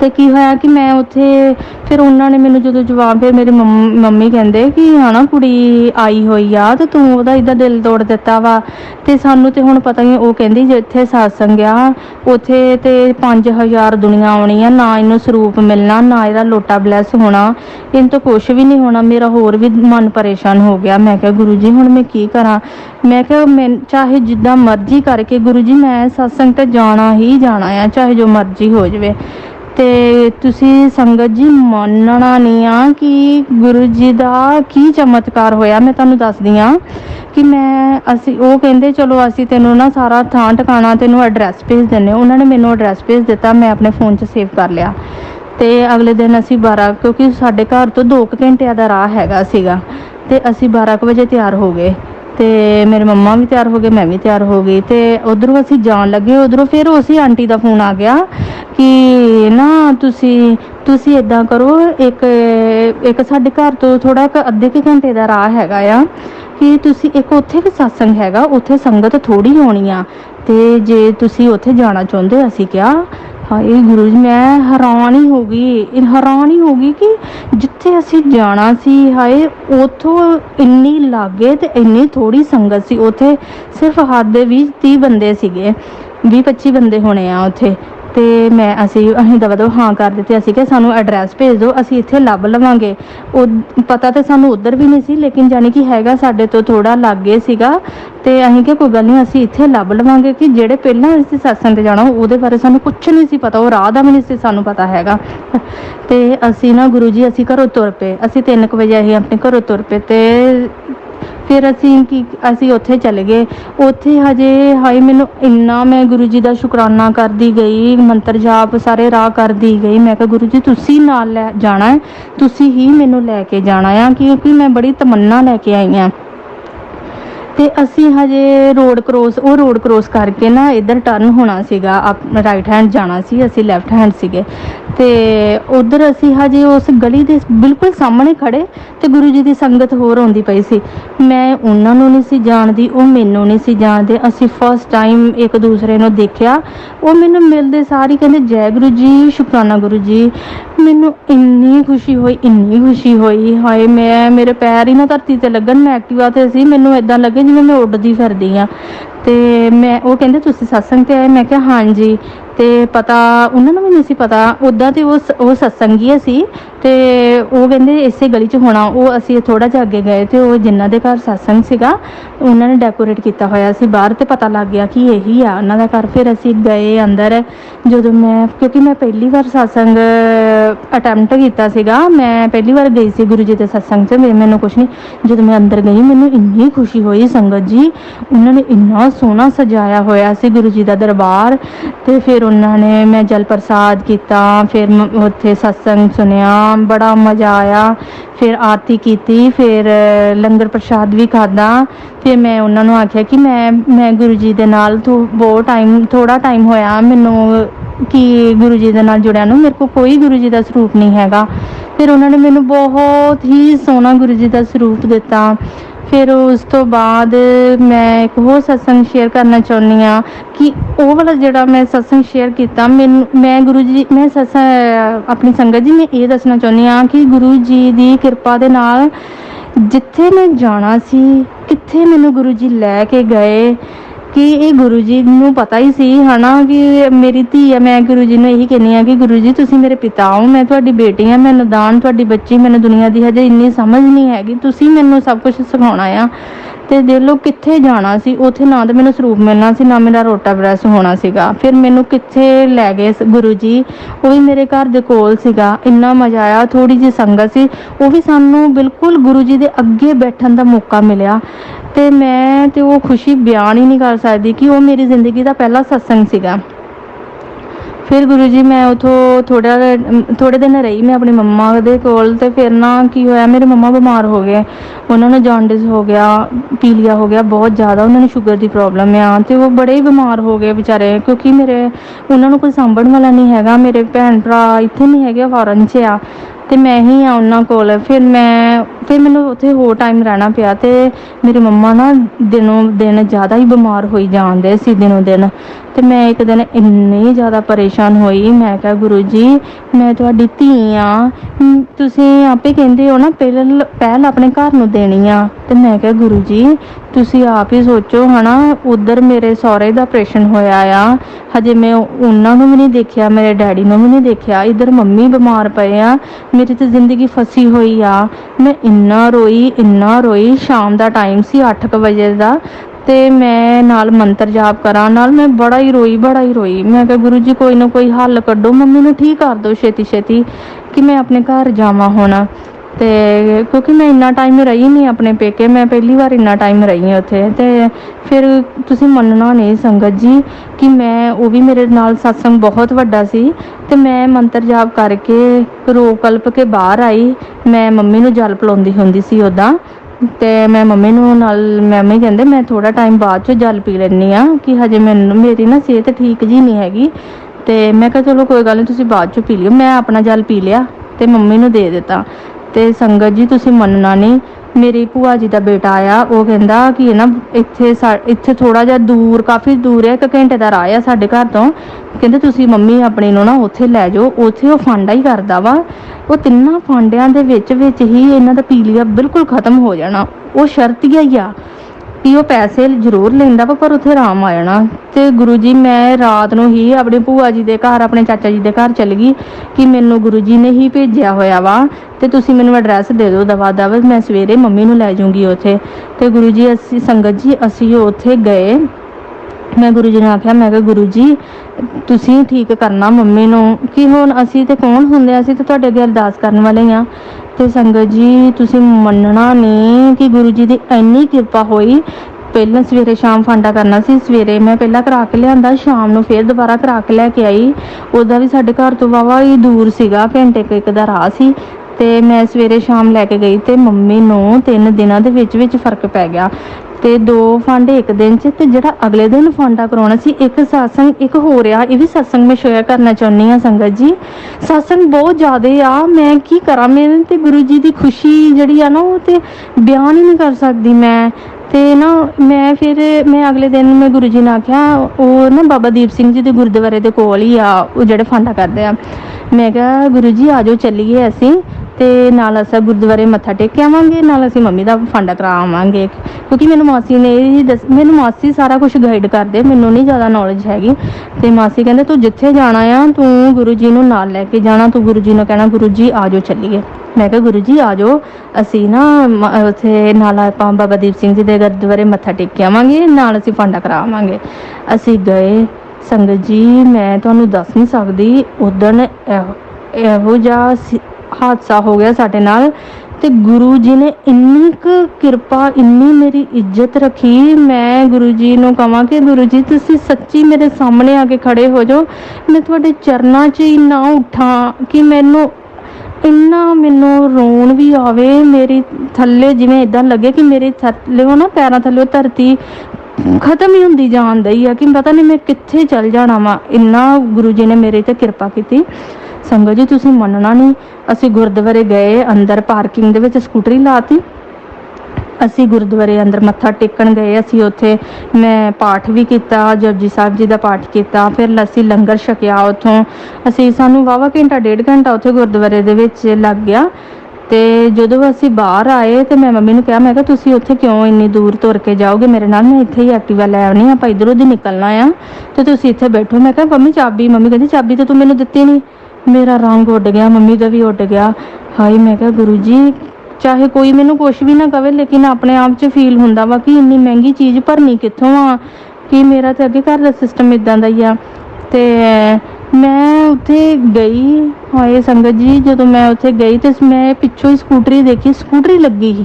S2: ਤੇ ਕੀ ਹੋਇਆ ਕਿ ਮੈਂ ਉੱਥੇ, ਫਿਰ ਉਹਨਾਂ ਨੇ ਮੈਨੂੰ ਜਦੋਂ ਜਵਾਬ ਫਿਰ ਮੇਰੀ ਮੰਮੀ ਕਹਿੰਦੇ ਕਿ ਹਨਾ ਕੁੜੀ ਆਈ ਹੋਈ ਆ ਤੇ ਤੂੰ ਉਹਦਾ ਇਦਾਂ ਦਿਲ ਤੋੜ ਦਿੱਤਾ ਵਾ। ਤੇ ਸਾਨੂੰ ਤੇ ਹੁਣ ਪਤਾ ਹੀ ਉਹ ਕਹਿੰਦੀ ਜਿੱਥੇ satsang ਆ ਉੱਥੇ ਤੇ 5000 ਦੁਨੀਆ ਆਉਣੀ ਆ, ਨਾ ਇਹਨੂੰ ਸਰੂਪ ਮਿਲਣਾ, ਨਾ ਇਹਦਾ ਲੋਟਾ ਬਲੈਸ ਹੋਣਾ, ਇਹਨੂੰ ਤਾਂ ਕੁਝ ਵੀ ਨਹੀਂ ਹੋਣਾ, ਮੇਰਾ ਹੋਰ ਵੀ ਮਨ ਪਰੇਸ਼ਾਨ ਹੋ ਗਿਆ। ਮੈਂ ਕਿਹਾ, ਗੁਰੂ ਜੀ, ਹੁਣ ਮੈਂ ਕੀ ਕਰਾਂ? ਮੈਂ ਕਿਹਾ, ਮੈਂ, ਚਾਹੇ ਜਿੱਦਾਂ ਮਰਜ਼ੀ ਕਰਕੇ, ਗੁਰੂ ਜੀ, ਮੈਂ satsang ਤੇ ਜਾਣਾ ਹੀ ਜਾਣਾ ਆ, ਚਾਹੇ ਜੋ ਮਰਜ਼ੀ ਹੋ ਜਾਵੇ। ਤੇ ਤੁਸੀਂ ਸੰਗਤ ਜੀ ਮੰਨਣਾ ਨਹੀਂ ਆ ਕਿ ਗੁਰੂ ਜੀ ਦਾ ਕੀ ਚਮਤਕਾਰ ਹੋਇਆ। ਮੈਂ ਤੁਹਾਨੂੰ ਦੱਸਦੀ ਆ ਕਿ ਮੈਂ, ਅਸੀਂ ਉਹ ਕਹਿੰਦੇ, ਚਲੋ ਅਸੀਂ ਤੈਨੂੰ ਨਾ ਸਾਰਾ ਥਾਂ ਟਿਕਾਣਾ, ਤੈਨੂੰ ਐਡਰੈਸ ਭੇਜ ਦਿੰਨੇ ਉਹਨਾਂ ਨੇ ਮੈਨੂੰ ਐਡਰੈਸ ਭੇਜ ਦਿੱਤਾ, ਮੈਂ ਆਪਣੇ ਫੋਨ 'ਚ ਸੇਵ ਕਰ ਲਿਆ। ਤੇ ਅਗਲੇ ਦਿਨ ਅਸੀਂ 12 ਕਿਉਂਕਿ ਸਾਡੇ ਘਰ ਤੋਂ 2 ਘੰਟਿਆਂ ਦਾ ਰਾਹ ਹੈਗਾ ਸੀਗਾ। ਤੇ ਅਸੀਂ 12 ਕੁ ਵਜੇ ਤਿਆਰ ਹੋ ਗਏ। ਤੇ ਮੇਰੇ ਮੰਮਾ ਵੀ ਤਿਆਰ ਹੋ ਗਏ, ਮੈਂ ਵੀ ਤਿਆਰ ਹੋ ਗਈ ਤੇ ਉਧਰੋਂ ਅਸੀਂ ਜਾਣ ਲੱਗੇ, ਉਧਰੋਂ ਫਿਰ ਉਸੇ ਆਂਟੀ ਦਾ ਫੋਨ ਆ ਗਿਆ ਕਿ ਨਾ ਤੁਸੀਂ ਤੁਸੀਂ ਇਦਾਂ ਕਰੋ, ਇੱਕ ਇੱਕ ਸਾਡੇ ਘਰ ਤੋਂ ਥੋੜਾ ਇੱਕ ਅੱਧੇ ਕੁ ਘੰਟੇ ਦਾ ਰਾਹ ਹੈਗਾ ਆ ਕਿ ਤੁਸੀਂ ਇੱਕ ਉੱਥੇ ਵੀ satsang ਹੈਗਾ, ਉੱਥੇ ਸੰਗਤ ਥੋੜੀ ਹੋਣੀ ਆ ਤੇ ਜੇ ਤੁਸੀਂ ਉੱਥੇ ਜਾਣਾ ਚਾਹੁੰਦੇ ਅਸੀਂ ਕਿਹਾ ਹਾਏ ਗੁਰੂ ਜੀ, ਮੈਂ ਹੈਰਾਨ ਹੀ ਹੋ ਗਈ। ਇਹ ਹੈਰਾਨ ਹੀ ਹੋ ਗਈ ਕਿ ਜਿੱਥੇ ਅਸੀਂ ਜਾਣਾ ਸੀ, ਹਾਏ, ਉਥੋਂ ਇੰਨੀ ਲਾਗੇ ਤੇ ਇੰਨੀ ਥੋੜੀ ਸੰਗਤ ਸੀ। ਉੱਥੇ ਸਿਰਫ ਹੱਦ ਦੇ 20 30 ਬੰਦੇ ਸੀਗੇ 20 25 ਬੰਦੇ ਹੋਣੇ ਆ ਉੱਥੇ। ਤੇ ਮੈਂ, ਅਸੀਂ ਅਸੀਂ ਦਵਾ ਦਵਾ ਹਾਂ ਕਰ ਦਿੱਤੇ। ਅਸੀਂ ਕਿ ਸਾਨੂੰ ਐਡਰੈਸ ਭੇਜ ਦਿਓ, ਅਸੀਂ ਇੱਥੇ ਲੱਭ ਲਵਾਂਗੇ। ਉਹ, ਪਤਾ ਤੇ ਸਾਨੂੰ ਉਧਰ ਵੀ ਨਹੀਂ ਸੀ, ਲੇਕਿਨ ਜਾਨੀ ਕਿ ਹੈਗਾ ਸਾਡੇ ਤੋਂ ਥੋੜਾ ਲਾਗੇ ਸੀਗਾ। ਤੇ ਅਸੀਂ ਕਿ ਕੋਈ ਗੱਲ ਨਹੀਂ, ਅਸੀਂ ਇੱਥੇ ਲੱਭ ਲਵਾਂਗੇ ਕਿ ਜਿਹੜੇ ਪਹਿਲਾਂ ਅਸੀਂ ਸਤਸੰਗ ਤੇ ਜਾਣਾ, ਉਹਦੇ ਬਾਰੇ ਸਾਨੂੰ ਕੁਝ ਨਹੀਂ ਸੀ ਪਤਾ, ਉਹ ਰਾਹ ਦਾ ਵੀ ਨਹੀਂ ਸੀ ਸਾਨੂੰ ਪਤਾ ਹੈਗਾ। ਤੇ ਅਸੀਂ ਨਾ ਗੁਰੂ ਜੀ, ਅਸੀਂ ਘਰੋਂ ਤੁਰ ਪਏ। ਅਸੀਂ 3 ਵਜੇ ਅਸੀਂ ਆਪਣੇ ਘਰੋਂ ਤੁਰ ਪਏ ਤੇ ਫਿਰ ਅਸੀਂ ਕੀ, ਅਸੀਂ ਉੱਥੇ ਚਲੇ ਗਏ। ਉੱਥੇ ਹਜੇ ਹਾਏ, ਮੈਨੂੰ ਇੰਨਾ ਮੈਂ ਗੁਰੂ ਜੀ ਦਾ ਸ਼ੁਕਰਾਨਾ ਕਰਦੀ ਗਈ, ਮੰਤਰ ਜਾਪ ਸਾਰੇ ਰਾਹ ਕਰਦੀ ਗਈ। ਮੈਂ ਕਿਹਾ, ਗੁਰੂ ਜੀ, ਤੁਸੀਂ ਨਾਲ ਲੈ ਜਾਣਾ ਹੈ, ਤੁਸੀਂ ਹੀ ਮੈਨੂੰ ਲੈ ਕੇ ਜਾਣਾ ਆ ਕਿਉਂਕਿ ਮੈਂ ਬੜੀ ਤਮੰਨਾ ਲੈ ਕੇ ਆਈ ਆ ਤੇ ਅਸੀਂ ਹਜੇ ਰੋਡ ਕ੍ਰੋਸ ਉਹ ਰੋਡ ਕ੍ਰੋਸ ਕਰਕੇ ਨਾ ਇੱਧਰ ਟਰਨ ਹੋਣਾ ਸੀਗਾ ਰਾਈਟ ਹੈਂਡ ਜਾਣਾ ਸੀ, ਅਸੀਂ ਲੈਫਟ ਹੈਂਡ ਸੀਗੇ। ਤੇ ਉਧਰ ਅਸੀਂ ਹਜੇ ਉਸ ਗਲੀ ਦੇ ਬਿਲਕੁਲ ਸਾਹਮਣੇ ਖੜੇ ਤੇ ਗੁਰੂ ਜੀ ਦੀ ਸੰਗਤ ਹੋਰ ਆਉਂਦੀ ਪਈ ਸੀ। ਮੈਂ ਉਹਨਾਂ ਨੂੰ ਨਹੀਂ ਸੀ ਜਾਣਦੀ, ਉਹ ਮੈਨੂੰ ਨਹੀਂ ਸੀ ਜਾਣਦੇ। ਅਸੀਂ ਫਸਟ ਟਾਈਮ ਇੱਕ ਦੂਸਰੇ ਨੂੰ ਦੇਖਿਆ। ਉਹ ਮੈਨੂੰ ਮਿਲਦੇ ਸਾਰੀ ਕਹਿੰਦੇ, ਜੈ ਗੁਰੂ ਜੀ, ਸ਼ੁਕਰਾਨਾ ਗੁਰੂ ਜੀ। ਮੈਨੂੰ ਇੰਨੀ ਖੁਸ਼ੀ ਹੋਈ, ਇੰਨੀ ਖੁਸ਼ੀ ਹੋਈ। ਹਾਏ, ਮੈਂ, ਮੇਰੇ ਪੈਰ ਹੀ ਨਾ ਧਰਤੀ ਤੇ ਲੱਗਣ, ਮੈਂ ਐਕਟਿਵਾ ਤੇ ਸੀ। ਮੈਨੂੰ ਇਦਾਂ ਲੱਗੇ ਜਿਵੇਂ ਮੈਂ ਉੱਡਦੀ ਫਿਰਦੀ ਆ ਤੇ ਮੈਂ, ਉਹ ਕਹਿੰਦੇ ਤੁਸੀਂ ਸਤਸੰਗ ਤੇ ਆਏ? ਮੈਂ ਕਿਹਾ, ਹਾਂਜੀ। ਤੇ ਪਤਾ, ਉਹਨਾਂ ਨੂੰ ਵੀ ਨਹੀਂ ਸੀ ਪਤਾ। ਉਦਾਂ ਤੇ ਉਹ ਸ- ਉਹ ਸਤਸੰਗੀ ਸੀ। ਤੇ ਉਹ ਕਹਿੰਦੇ ਇਸੇ ਗਲੀ 'ਚ ਹੋਣਾ। ਉਹ ਅਸੀਂ ਥੋੜਾ ਜਿਹਾ ਅੱਗੇ ਗਏ ਤੇ ਉਹ ਜਿਨ੍ਹਾਂ ਦੇ ਘਰ ਸਤਸੰਗ ਸੀਗਾ, ਉਹਨਾਂ ਨੇ ਡੈਕੋਰੇਟ ਕੀਤਾ ਹੋਇਆ ਸੀ। ਬਾਹਰ ਤੇ ਪਤਾ ਲੱਗ ਗਿਆ ਕਿ ਇਹੀ ਆ। ਉਹਨਾਂ ਦਾ ਘਰ ਫਿਰ ਅਸੀਂ ਗਏ ਅੰਦਰ। ਜਦੋਂ ਮੈਂ, ਕਿਉਂਕਿ ਮੈਂ ਪਹਿਲੀ ਵਾਰ ਸਤਸੰਗ ਅਟੈਂਪਟ ਕੀਤਾ ਸੀਗਾ। ਮੈਂ ਪਹਿਲੀ ਵਾਰ ਗਈ ਸੀ ਗੁਰੂ ਜੀ ਦੇ ਸਤਸੰਗ 'ਚ ਮੈਨੂੰ ਕੁਝ ਨਹੀਂ। ਜਦੋਂ ਮੈਂ ਅੰਦਰ ਗਈ, ਮੈਨੂੰ ਇੰਨੀ ਖੁਸ਼ੀ ਹੋਈ ਸੰਗਤ ਜੀ। ਉਹਨਾਂ ਨੇ ਇੰਨਾ ਸੋਹਣਾ ਸਜਾਇਆ ਹੋਇਆ ਸੀ ਗੁਰੂ ਜੀ ਦਾ ਦਰਬਾਰ ਤੇ ਫਿਰ ਉਹਨਾਂ ਨੇ ਮੈਂ ਜਲ ਪ੍ਰਸਾਦ ਕੀਤਾ, ਫਿਰ ਉੱਥੇ ਸਤਸੰਗ ਸੁਨਿਆ ਬੜਾ ਮਜ਼ਾ ਆਇਆ। ਫਿਰ ਆਰਤੀ ਕੀਤੀ, ਫਿਰ ਲੰਗਰ ਪ੍ਰਸ਼ਾਦ ਵੀ ਖਾਦਾ ਤੇ ਮੈਂ ਉਹਨਾਂ ਨੂੰ ਆਖਿਆ ਕਿ ਮੈਂ ਮੈਂ ਗੁਰੂ ਜੀ ਦੇ ਨਾਲ ਬਹੁਤ ਟਾਈਮ ਥੋੜਾ ਟਾਈਮ ਹੋਇਆ, ਮੈਨੂੰ ਕਿ ਗੁਰੂ ਜੀ ਦੇ ਨਾਲ ਜੁੜਿਆ ਨੂੰ, ਮੇਰੇ ਕੋਲ ਕੋਈ ਗੁਰੂ ਜੀ ਦਾ ਸਰੂਪ ਨਹੀਂ ਹੈਗਾ। ਫਿਰ ਉਹਨਾਂ ਨੇ ਮੈਨੂੰ ਬਹੁਤ ਹੀ ਸੋਹਣਾ ਗੁਰੂ ਜੀ ਦਾ ਸਰੂਪ ਦਿੱਤਾ। ਫਿਰ ਉਸ ਤੋਂ ਬਾਅਦ ਮੈਂ ਇੱਕ ਹੋਰ ਸਤਸੰਗ ਸ਼ੇਅਰ ਕਰਨਾ ਚਾਹੁੰਦੀ ਆ ਕਿ ਉਹ ਵਾਲਾ ਜਿਹੜਾ ਮੈਂ ਸਤਸੰਗ ਸ਼ੇਅਰ ਕੀਤਾ, ਮੈਨੂੰ, ਮੈਂ ਗੁਰੂ ਜੀ, ਮੈਂ ਸਤਸੰਗ ਆਪਣੀ ਸੰਗਤ ਜੀ, ਮੈਂ ਇਹ ਦੱਸਣਾ ਚਾਹੁੰਦੀ ਆ ਕਿ ਗੁਰੂ ਜੀ ਦੀ ਕਿਰਪਾ ਦੇ ਨਾਲ ਜਿੱਥੇ ਮੈਂ ਜਾਣਾ ਸੀ, ਕਿੱਥੇ ਮੈਨੂੰ ਗੁਰੂ ਜੀ ਲੈ ਕੇ ਗਏ ਕਿ ਇਹ ਗੁਰੂ ਜੀ ਨੂੰ ਪਤਾ ਹੀ ਸੀ, ਹਨਾ, ਕਿ ਮੇਰੀ ਧੀ ਆ, ਮੈਂ ਗੁਰੂ ਜੀ ਨੂੰ ਇਹੀ ਕਹਿੰਨੀ ਆ ਕਿ ਗੁਰੂ ਜੀ, ਤੁਸੀਂ ਮੇਰੇ ਪਿਤਾ ਹੋ, ਮੈਂ ਤੁਹਾਡੀ ਬੇਟੀ ਆ ਮੈਂ ਨਦਾਨ ਤੁਹਾਡੀ ਬੱਚੀ, ਮੈਨੂੰ ਦੁਨੀਆ ਦੀ ਹਜੇ ਇੰਨੀ ਸਮਝ ਨਹੀਂ ਹੈਗੀ, ਤੁਸੀਂ ਮੈਨੂੰ ਸਭ ਕੁਝ ਸਿਖਾਉਣਾ ਆ। ਤੇ ਦੇਖ ਲਓ ਕਿੱਥੇ ਜਾਣਾ ਸੀ, ਉੱਥੇ ਨਾ ਤਾਂ ਮੈਨੂੰ ਸਰੂਪ ਮਿਲਣਾ ਸੀ, ਨਾ ਮੇਰਾ ਰੋਟਾ ਪ੍ਰੈਸ ਹੋਣਾ ਸੀਗਾ। ਫਿਰ ਮੈਨੂੰ ਕਿੱਥੇ ਲੈ ਗਏ ਗੁਰੂ ਜੀ? ਉਹ ਵੀ ਮੇਰੇ ਘਰ ਦੇ ਕੋਲ ਸੀਗਾ, ਇੰਨਾ ਮਜ਼ਾ ਆਇਆ ਥੋੜੀ ਜਿਹੀ ਸੰਗਤ ਸੀ, ਉਹ ਵੀ ਸਾਨੂੰ ਬਿਲਕੁਲ ਗੁਰੂ ਜੀ ਦੇ ਅੱਗੇ ਬੈਠਣ ਦਾ ਮੌਕਾ ਮਿਲਿਆ। ਤੇ ਮੈਂ ਤੇ ਉਹ ਖੁਸ਼ੀ ਬਿਆਨ ਹੀ ਨਹੀਂ ਕਰ ਸਕਦੀ ਕਿ ਉਹ ਮੇਰੀ ਜ਼ਿੰਦਗੀ ਦਾ ਪਹਿਲਾ ਸਤਸੰਗ ਸੀਗਾ। ਫਿਰ ਗੁਰੂ ਜੀ ਮੈਂ ਉਥੋਂ ਥੋੜਾ ਥੋੜੇ ਦਿਨ ਰਹੀ ਮੈਂ ਆਪਣੀ ਮੰਮਾ ਦੇ ਕੋਲ ਤੇ ਫਿਰ ਨਾ ਕੀ ਹੋਇਆ, ਮੇਰੇ ਮੰਮਾ ਬਿਮਾਰ ਹੋ ਗਏ। ਉਹਨਾਂ ਨੂੰ ਜੌਂਡਿਸ ਹੋ ਗਿਆ, ਪੀਲੀਆ ਹੋ ਗਿਆ, ਬਹੁਤ ਜ਼ਿਆਦਾ ਉਹਨਾਂ ਨੂੰ ਸ਼ੂਗਰ ਦੀ ਪ੍ਰੋਬਲਮ ਆ ਤੇ ਉਹ ਬੜੇ ਹੀ ਬਿਮਾਰ ਹੋ ਗਏ ਵਿਚਾਰੇ ਕਿਉਂਕਿ ਮੇਰੇ, ਉਹਨਾਂ ਨੂੰ ਕੋਈ ਸਾਂਭਣ ਵਾਲਾ ਨਹੀਂ ਹੈਗਾ, ਮੇਰੇ ਭੈਣ ਭਰਾ ਇੱਥੇ ਨਹੀਂ ਹੈਗੇ ਫੋਰਨ 'ਚ ਆ। ਤੇ ਮੈਂ ਹੀ ਆ ਉਹਨਾਂ ਕੋਲ। ਫਿਰ ਮੈਂ, ਫਿਰ ਮੈਨੂੰ ਉੱਥੇ ਹੋਰ ਟਾਈਮ ਰਹਿਣਾ ਪਿਆ ਤੇ ਮੇਰੀ ਮੰਮਾ ਨਾ ਦਿਨੋਂ ਦਿਨ ਜ਼ਿਆਦਾ ਹੀ ਬਿਮਾਰ ਹੋਈ ਜਾਂਦੇ ਸੀ ਦਿਨੋਂ ਦਿਨ। ਤੇ ਮੈਂ ਇੱਕ ਦਿਨ ਇੰਨੀ ਜ਼ਿਆਦਾ ਪਰੇਸ਼ਾਨ ਹੋਈ। ਮੈਂ ਕਿਹਾ ਗੁਰੂ ਜੀ ਮੈਂ ਤੁਹਾਡੀ ਧੀ ਆ। ਤੁਸੀਂ ਆਪੇ ਕਹਿੰਦੇ ਹੋ ਨਾ, ਪਹਿਲ ਪਹਿਲ ਆਪਣੇ ਘਰ ਨੂੰ ਦੇਣੀ ਆ। ਤੇ ਮੈਂ ਕਿਹਾ ਗੁਰੂ ਜੀ ਤੁਸੀਂ ਆਪ ਹੀ ਸੋਚੋ ਹਨਾ, ਉਧਰ ਮੇਰੇ ਸਹੁਰੇ ਦਾ ਆਪਰੇਸ਼ਨ ਹੋਇਆ ਆ। ਹਜੇ ਮੈਂ ਉਹਨਾਂ ਨੂੰ ਵੀ ਨਹੀਂ ਦੇਖਿਆ, ਮੇਰੇ ਡੈਡੀ ਨੂੰ ਵੀ ਨਹੀਂ ਦੇਖਿਆ। ਇਧਰ ਮੰਮੀ ਬਿਮਾਰ ਪਏ ਆ, ਮੇਰੀ ਤੇ ਜ਼ਿੰਦਗੀ ਫਸੀ ਹੋਈ ਆ। ਮੈਂ ਇੰਨਾ ਰੋਈ ਇੰਨਾ ਰੋਈ, ਸ਼ਾਮ ਦਾ ਟਾਈਮ ਸੀ 8:00 ਵਜੇ ਦਾ। ਤੇ ਮੈਂ ਨਾਲ ਮੰਤਰ ਜਾਪ ਕਰਾਂ, ਨਾਲ ਮੈਂ ਬੜਾ ਹੀ ਰੋਈ, ਬੜਾ ਹੀ ਰੋਈ। ਮੈਂ ਕਿਹਾ, ਗੁਰੂ ਜੀ, ਕੋਈ ਨਾ ਕੋਈ ਹੱਲ ਕੱਢੋ, ਮੰਮੀ ਨੂੰ ਠੀਕ ਕਰ ਦਿਓ ਛੇਤੀ ਛੇਤੀ ਕਿ ਮੈਂ ਆਪਣੇ ਘਰ ਜਾਵਾਂ ਹੁਣ। ਤੇ ਕਿਉਂਕਿ ਮੈਂ ਇੰਨਾ ਟਾਈਮ ਰਹੀ ਨਹੀਂ ਆਪਣੇ ਪੇਕੇ, ਮੈਂ ਪਹਿਲੀ ਵਾਰ ਇੰਨਾ ਟਾਈਮ ਰਹੀ ਹਾਂ ਉੱਥੇ। ਤੇ ਫਿਰ ਤੁਸੀਂ ਮੰਨਣਾ ਨਹੀਂ ਸੰਗਤ ਜੀ ਕਿ ਮੈਂ, ਉਹ ਵੀ ਮੇਰੇ ਨਾਲ ਸਤਸੰਗ ਬਹੁਤ ਵੱਡਾ ਸੀ। ਤੇ ਮੈਂ ਮੰਤਰ ਜਾਪ ਕਰਕੇ ਰੋ ਕਲਪ ਕੇ ਬਾਹਰ ਆਈ। ਮੈਂ ਮੰਮੀ ਨੂੰ ਜਲ ਪਿਲਾਉਂਦੀ ਹੁੰਦੀ ਸੀ ਉਦਾਂ ਤੇ ਮੈਂ ਮੰਮੀ ਨੂੰ ਨਾਲ ਮੰਮੀ ਕਹਿੰਦੇ, ਮੈਂ ਥੋੜਾ ਟਾਈਮ ਬਾਅਦ ਚ ਜਲ ਪੀ ਲੈਣੀ ਆ ਕਿ ਹਜੇ ਮੈਨੂੰ, ਮੇਰੀ ਨਾ ਸਿਹਤ ਠੀਕ ਜੀ ਨਹੀਂ ਹੈਗੀ। ਤੇ ਮੈਂ ਕਿਹਾ, ਚਲੋ ਕੋਈ ਗੱਲ ਨਹੀਂ, ਤੁਸੀਂ ਬਾਅਦ ਚ ਪੀ ਲਿਓ। ਮੈਂ ਆਪਣਾ ਜਲ ਪੀ ਲਿਆ ਤੇ ਮੰਮੀ ਨੂੰ ਦੇ ਦਿੱਤਾ। ਤੇ ਸੰਗਤ ਜੀ, ਤੁਸੀਂ ਮੰਨਣਾ ਨਹੀਂ ਮੇਰੀ ਭੂਆ ਜੀ ਦਾ ਬੇਟਾ ਆਇਆ ਉਹ ਕਹਿੰਦਾ ਕਿ ਨਾ ਇੱਥੇ ਸਾ- ਇੱਥੇ ਥੋੜਾ ਜਿਹਾ ਦੂਰ, ਕਾਫੀ ਦੂਰ ਹੈ, ਇੱਕ ਘੰਟੇ ਦਾ ਰਾਹ ਆ ਸਾਡੇ ਘਰ ਤੋਂ। ਕਹਿੰਦੇ ਤੁਸੀਂ ਮੰਮੀ ਆਪਣੇ ਨੂੰ ਨਾ ਉੱਥੇ ਲੈ ਜਾਓ, ਉੱਥੇ ਉਹ ਫਾਂਡਾ ਹੀ ਕਰਦਾ ਵਾ। ਉਹ ਤਿੰਨਾਂ ਫਾਂਡਿਆਂ ਦੇ ਵਿੱਚ ਵਿੱਚ ਹੀ ਇਹਨਾਂ ਦਾ ਪੀਲੀਆ ਬਿਲਕੁਲ ਖਤਮ ਹੋ ਜਾਣਾ। ਉਹ ਸ਼ਰਤੀਆ ਹੀ ਆ। ਕਿ ਉਹ ਪੈਸੇ ਜ਼ਰੂਰ ਲੈਂਦਾ ਵਾ, ਪਰ ਉੱਥੇ ਆਰਾਮ ਆ ਜਾਣਾ। ਤੇ ਗੁਰੂ ਜੀ, ਮੈਂ ਰਾਤ ਨੂੰ ਹੀ ਆਪਣੇ ਭੂਆ ਜੀ ਦੇ ਘਰ, ਆਪਣੇ ਚਾਚਾ ਜੀ ਦੇ ਘਰ ਚਲ ਗਈ ਕਿ ਮੈਨੂੰ ਗੁਰੂ ਜੀ ਨੇ ਹੀ ਭੇਜਿਆ ਹੋਇਆ ਵਾ ਤੇ ਤੁਸੀਂ ਮੈਨੂੰ ਐਡਰੈਸ ਦੇ ਦਿਓ, ਦਵਾ ਦਵਾ, ਮੈਂ ਸਵੇਰੇ ਮੰਮੀ ਨੂੰ ਲੈ ਜਾਊਂਗੀ ਉੱਥੇ। ਤੇ ਗੁਰੂ ਜੀ, ਅਸੀਂ, ਸੰਗਤ ਜੀ, ਅਸੀਂ ਉੱਥੇ ਗਏ। ਮੈਂ ਗੁਰੂ ਜੀ ਨੂੰ ਆਖਿਆ, ਮੈਂ ਕਿਹਾ, ਗੁਰੂ ਜੀ, ਤੁਸੀਂ ਠੀਕ ਕਰਨਾ ਮੰਮੀ ਨੂੰ ਕਿ ਹੁਣ ਅਸੀਂ ਤੇ ਕੌਣ ਹੁੰਦੇ ਆ? ਅਸੀਂ ਤੇ ਤੁਹਾਡੇ ਅੱਗੇ ਅਰਦਾਸ ਕਰਨ ਵਾਲੇ ਆ। ਤੇ ਸੰਗਤ ਜੀ, ਤੁਸੀਂ ਮੰਨਣਾ ਨਹੀਂ ਕਿ ਗੁਰੂ ਜੀ ਦੀ ਇੰਨੀ ਕਿਰਪਾ ਹੋਈ। ਪਹਿਲਾਂ ਸਵੇਰੇ ਸ਼ਾਮ ਫਾਂਡਾ ਕਰਨਾ ਸੀ, ਸਵੇਰੇ ਮੈਂ ਪਹਿਲਾਂ ਕਰਾ ਕੇ ਲਿਆਂਦਾ, ਸ਼ਾਮ ਨੂੰ ਫੇਰ ਦੁਬਾਰਾ ਕਰਾ ਕੇ ਲੈ ਕੇ ਆਈ। ਉਹਦਾ ਵੀ ਸਾਡੇ ਘਰ ਤੋਂ ਵਾਵਾ ਹੀ ਦੂਰ ਸੀਗਾ, ਘੰਟੇ ਕੁ ਇੱਕ ਦਾ ਰਾਹ ਸੀ। ਤੇ ਮੈਂ ਸਵੇਰੇ ਸ਼ਾਮ ਲੈ ਕੇ ਗਈ ਤੇ ਮੰਮੀ ਨੂੰ ਤਿੰਨ ਦਿਨਾਂ ਦੇ ਵਿੱਚ ਵਿੱਚ ਫ਼ਰਕ ਪੈ ਗਿਆ। ਤੇ ਦੋ ਫਾਂਡੇ ਇੱਕ ਦਿਨ ਚ, ਤੇ ਜਿਹੜਾ ਅਗਲੇ ਦਿਨ ਫਾਂਡਾ ਕਰਾਉਣਾ ਸੀ, ਇੱਕ satsang, ਇੱਕ ਹੋ ਰਿਹਾ, ਇਹ ਵੀ satsang ਮੈਂ ਸ਼ੇਅਰ ਕਰਨਾ ਚਾਹੁੰਦੀ ਆ ਸੰਗਤ ਜੀ। satsang ਬਹੁਤ ਜ਼ਿਆਦੇ ਆ, ਮੈਂ ਕੀ ਕਰਾਂ, ਮੇਰੇ ਤੇ ਗੁਰੂ ਜੀ ਦੀ ਖੁਸ਼ੀ ਜਿਹੜੀ ਆ ਨਾ, ਉਹ ਤੇ ਬਿਆਨ ਹੀ ਨਹੀਂ ਕਰ ਸਕਦੀ ਮੈਂ। ਤੇ ਨਾ, ਮੈਂ ਫਿਰ, ਮੈਂ ਅਗਲੇ ਦਿਨ ਮੈਂ ਗੁਰੂ ਜੀ ਨੇ ਆਖਿਆ, ਉਹ ਨਾ ਬਾਬਾ ਦੀਪ ਸਿੰਘ ਜੀ ਦੇ ਗੁਰਦੁਆਰੇ ਦੇ ਕੋਲ ਹੀ ਆ, ਉਹ ਜਿਹੜੇ ਫਾਂਡਾ ਕਰਦੇ ਆ। ਮੈਂ ਕਿਹਾ, ਗੁਰੂ ਜੀ ਆਜੋ ਚੱਲੀਏ ਅਸੀਂ। ਤੇ ਨਾਲ ਅਸੀਂ ਗੁਰਦੁਆਰੇ ਮੱਥਾ ਟੇਕ ਕੇ ਆਵਾਂਗੇ, ਨਾਲ ਅਸੀਂ ਮੰਮੀ ਦਾ ਫਾਂਡਾ ਕਰਾ ਆਵਾਂਗੇ। ਕਿਉਂਕਿ ਮੈਨੂੰ ਮਾਸੀ ਨੇ ਇਹ ਦੱਸ, ਮੈਨੂੰ ਮਾਸੀ ਸਾਰਾ ਕੁਝ ਗਾਈਡ ਕਰਦੇ, ਮੈਨੂੰ ਨਹੀਂ ਜ਼ਿਆਦਾ ਨੌਲੇਜ ਹੈਗੀ। ਤੇ ਮਾਸੀ ਕਹਿੰਦੇ, ਤੂੰ ਜਿੱਥੇ ਜਾਣਾ ਆ, ਤੂੰ ਗੁਰੂ ਜੀ ਨੂੰ ਨਾਲ ਲੈ ਕੇ ਜਾਣਾ, ਤੂੰ ਗੁਰੂ ਜੀ ਨੂੰ ਕਹਿਣਾ, ਗੁਰੂ ਜੀ ਆਜੋ ਚੱਲੀਏ। ਮੈਂ ਕਿਹਾ, ਗੁਰੂ ਜੀ ਆਜੋ ਅਸੀਂ ਨਾ ਉੱਥੇ ਨਾਲ ਆਪਾਂ ਬਾਬਾ ਦੀਪ ਸਿੰਘ ਜੀ ਦੇ ਗੁਰਦੁਆਰੇ ਮੱਥਾ ਟੇਕ ਕੇ ਆਵਾਂਗੇ, ਨਾਲ ਅਸੀਂ ਫਾਂਡਾ ਕਰਾ ਆਵਾਂਗੇ। ਅਸੀਂ ਗਏ, ਸੰਗਤ ਜੀ, ਮੈਂ ਤੁਹਾਨੂੰ ਦੱਸ ਨਹੀਂ ਸਕਦੀ, ਉਦਣ ਇਹੋ ਜਿਹਾ ਹਾਦਸਾ ਹੋ ਗਿਆ ਸਾਡੇ ਨਾਲ ਤੇ ਗੁਰੂ ਜੀ ਨੇ ਇੰਨੀ ਕੁ ਕਿਰਪਾ, ਇੰਨੀ ਮੇਰੀ ਇੱਜ਼ਤ ਰੱਖੀ। ਮੈਂ ਗੁਰੂ ਜੀ ਨੂੰ ਕਹਾਂ ਕਿ ਗੁਰੂ ਜੀ, ਤੁਸੀਂ ਸੱਚੀ ਮੇਰੇ ਸਾਹਮਣੇ ਆ ਕੇ ਖੜੇ ਹੋ ਜਾਓ। ਮੈਂ ਤੁਹਾਡੇ ਚਰਨਾਂ 'ਚ ਹੀ ਨਾ ਉੱਠਾਂ ਕਿ ਮੈਨੂੰ ਇੰਨਾ ਮੈਨੂੰ ਰੋਣ ਵੀ ਆਵੇ। ਮੇਰੀ ਥੱਲੇ ਜਿਵੇਂ ਇਦਾਂ ਲੱਗੇ ਕਿ ਮੇਰੇ ਥੱਲੇ ਨਾ ਪੈਰਾਂ ਥੱਲੇ ਧਰਤੀ ਖਤਮ ਹੀ ਹੁੰਦੀ ਜਾਣ ਡਈ ਆ ਕਿ ਪਤਾ ਨਹੀਂ ਮੈਂ ਕਿੱਥੇ ਚਲ ਜਾਣਾ ਵਾ। ਇੰਨਾ ਗੁਰੂ ਜੀ ਨੇ ਮੇਰੇ ਤੇ ਕਿਰਪਾ ਕੀਤੀ। ਸੰਗਤ ਜੀ, ਤੁਸੀਂ ਮੰਨਣਾ ਨਹੀਂ, ਅਸੀਂ ਗੁਰਦੁਆਰੇ ਗਏ, ਅੰਦਰ ਪਾਰਕਿੰਗ ਦੇ ਵਿੱਚ ਸਕੂਟਰੀ ਲਾਤੀ। ਅਸੀਂ ਗੁਰਦੁਆਰੇ ਅੰਦਰ ਮੱਥਾ ਟੇਕਣ ਗਏ, ਅਸੀਂ ਉੱਥੇ ਮੈਂ ਪਾਠ ਵੀ ਕੀਤਾ, ਜਪਜੀ ਸਾਹਿਬ ਜੀ ਦਾ ਪਾਠ ਕੀਤਾ, ਫਿਰ ਅਸੀਂ ਲੰਗਰ ਛਕਿਆ ਉੱਥੋਂ। ਅਸੀਂ ਸਾਨੂੰ ਵਾਵਾ ਘੰਟਾ, ਡੇਢ ਘੰਟਾ ਉੱਥੇ ਗੁਰਦੁਆਰੇ ਦੇ ਵਿੱਚ ਲੱਗ ਗਿਆ ਤੇ ਜਦੋਂ ਅਸੀਂ ਬਾਹਰ ਆਏ ਤੇ ਮੈਂ ਮੰਮੀ ਨੂੰ ਕਿਹਾ, ਮੈਂ ਕਿਹਾ, ਤੁਸੀਂ ਉੱਥੇ ਕਿਉਂ ਇੰਨੀ ਦੂਰ ਤੁਰ ਕੇ ਜਾਓਗੇ? ਮੇਰੇ ਨਾਲ ਮੈਂ ਇੱਥੇ ਹੀ ਐਕਟਿਵਾ ਲੈ ਆਉਣੀ ਆਪਾਂ ਇਧਰੋਂ ਦੀ ਨਿਕਲਣਾ ਆ ਤੇ ਤੁਸੀਂ ਇੱਥੇ ਬੈਠੋ। ਮੈਂ ਕਿਹਾ, ਮੰਮੀ, ਚਾਬੀ? ਮੰਮੀ ਕਹਿੰਦੀ, ਚਾਬੀ ਤਾਂ ਤੂੰ ਮੈਨੂੰ ਦਿੱਤੀ ਨਹੀਂ ਮੇਰਾ ਰੰਗ ਉੱਡ ਗਿਆ, ਮੰਮੀ ਦਾ ਵੀ ਉੱਡ ਗਿਆ। ਹਾਏ, ਮੈਂ ਕਿਹਾ ਗੁਰੂ ਜੀ, ਚਾਹੇ ਕੋਈ ਮੈਨੂੰ ਕੁਝ ਵੀ ਨਾ ਕਵੇ, ਲੇਕਿਨ ਆਪਣੇ ਆਪ 'ਚ ਫੀਲ ਹੁੰਦਾ ਵਾ ਕਿ ਇੰਨੀ ਮਹਿੰਗੀ ਚੀਜ਼ ਭਰਨੀ ਕਿੱਥੋਂ ਆ, ਕਿ ਮੇਰਾ ਤੇ ਅੱਗੇ ਘਰ ਦਾ ਸਿਸਟਮ ਇਦਾਂ ਦਾ ਹੀ ਆ। ਤੇ ਮੈਂ ਉੱਥੇ ਗਈ, ਹਾਏ ਸੰਗਤ ਜੀ, ਜਦੋਂ ਮੈਂ ਉੱਥੇ ਗਈ ਤੇ ਮੈਂ ਪਿੱਛੋਂ ਹੀ ਸਕੂਟਰੀ ਦੇਖੀ ਸਕੂਟਰੀ ਲੱਗੀ ਸੀ।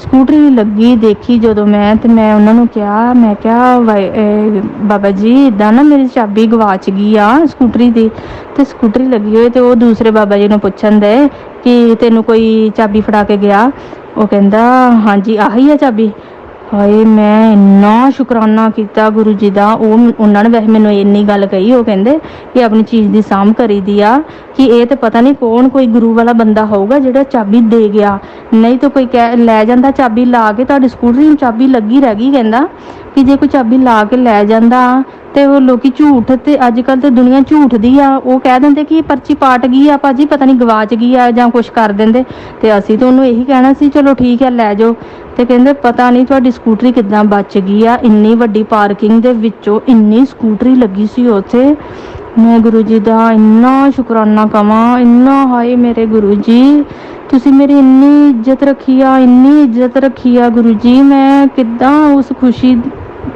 S2: ਸਕੂਟਰੀ ਲੱਗੀ, ਦੇਖੀ ਜਦੋਂ ਮੈਂ ਤੇ ਮੈਂ ਉਹਨਾਂ ਨੂੰ ਕਿਹਾ, ਮੈਂ ਕਿਹਾ ਵਾਹਿ- ਬਾਬਾ ਜੀ ਇਦਾਂ ਨਾ ਮੇਰੀ ਚਾਬੀ ਗਵਾਚ ਗਈ ਆ ਸਕੂਟਰੀ ਦੀ। ਤੇ ਸਕੂਟਰੀ ਲੱਗੀ ਹੋਈ ਤੇ ਉਹ ਦੂਸਰੇ ਬਾਬਾ ਜੀ ਨੂੰ ਪੁੱਛਣ ਦੇ ਕਿ ਤੈਨੂੰ ਕੋਈ ਚਾਬੀ ਫੜਾ ਕੇ ਗਿਆ? ਉਹ ਕਹਿੰਦਾ, ਹਾਂਜੀ, ਆਹੀ ਆ ਚਾਬੀ। ਹਾਏ, ਮੈਂ ਇੰਨਾ ਸ਼ੁਕਰਾਨਾ ਕੀਤਾ ਗੁਰੂ ਜੀ ਦਾ। ਉਹ ਉਹਨਾਂ ਨੇ ਵੈਸੇ ਮੈਨੂੰ ਇੰਨੀ ਗੱਲ ਕਹੀ, ਉਹ ਕਹਿੰਦੇ ਕਿ ਆਪਣੀ ਚੀਜ਼ ਦੀ ਸਾਂਭ ਕਰੀਦੀ ਆ, ਕਿ ਇਹ ਤੇ ਪਤਾ ਨਹੀਂ ਕੌਣ ਕੋਈ ਗੁਰੂ ਵਾਲਾ ਬੰਦਾ ਹੋਊਗਾ ਜਿਹੜਾ ਚਾਬੀ ਦੇ ਗਿਆ। ਨਹੀਂ ਤਾਂ ਕੋਈ ਲੈ ਜਾਂਦਾ ਚਾਬੀ ਲਾ ਕੇ, ਤੁਹਾਡੀ ਸਕੂਟਰੀ ਨੂੰ ਚਾਬੀ ਲੱਗੀ ਰਹਿ ਗਈ, ਕਹਿੰਦਾ, ਕਿ ਜੇ ਕੋਈ ਚਾਬੀ ਲਾ ਕੇ ਲੈ ਜਾਂਦਾ ਤੇ ਉਹ ਲੋਕੀ ਝੂਠ ਤੇ ਅੱਜ ਕੱਲ ਤੇ ਦੁਨੀਆ ਝੂਠ ਦੀ ਆ। ਉਹ ਕਹਿ ਦਿੰਦੇ ਕਿ ਇਹ ਪਰਚੀ ਪਾਟ ਗਈ ਆ ਭਾਜੀ, ਪਤਾ ਨਹੀਂ ਗਵਾਚ ਗਈ ਆ ਜਾਂ ਕੁਝ ਕਰ ਦਿੰਦੇ। ਤੇ ਅਸੀਂ ਤਾਂ ਉਹਨੂੰ ਇਹੀ ਕਹਿਣਾ ਸੀ, ਚਲੋ ਠੀਕ ਆ, ਲੈ ਜਾਓ। ਤੇ ਕਹਿੰਦੇ ਪਤਾ ਨਹੀਂ ਤੁਹਾਡੀ ਸਕੂਟਰੀ ਕਿੱਦਾਂ ਬਚ ਗਈ ਆ, ਇੰਨੀ ਵੱਡੀ ਪਾਰਕਿੰਗ ਦੇ ਵਿੱਚੋਂ ਇੰਨੀ ਸਕੂਟਰੀ ਲੱਗੀ ਸੀ ਉੱਥੇ। ਮੈਂ ਗੁਰੂ ਜੀ ਦਾ ਇੰਨਾ ਸ਼ੁਕਰਾਨਾ ਕਵਾਂ, ਇੰਨਾ ਹਾਏ ਮੇਰੇ ਗੁਰੂ ਜੀ, ਤੁਸੀਂ ਮੇਰੀ ਇੰਨੀ ਇੱਜ਼ਤ ਰੱਖੀ ਆ, ਇੰਨੀ ਇੱਜ਼ਤ ਰੱਖੀ ਆ ਗੁਰੂ ਜੀ, ਮੈਂ ਕਿੱਦਾਂ ਉਸ ਖੁਸ਼ੀ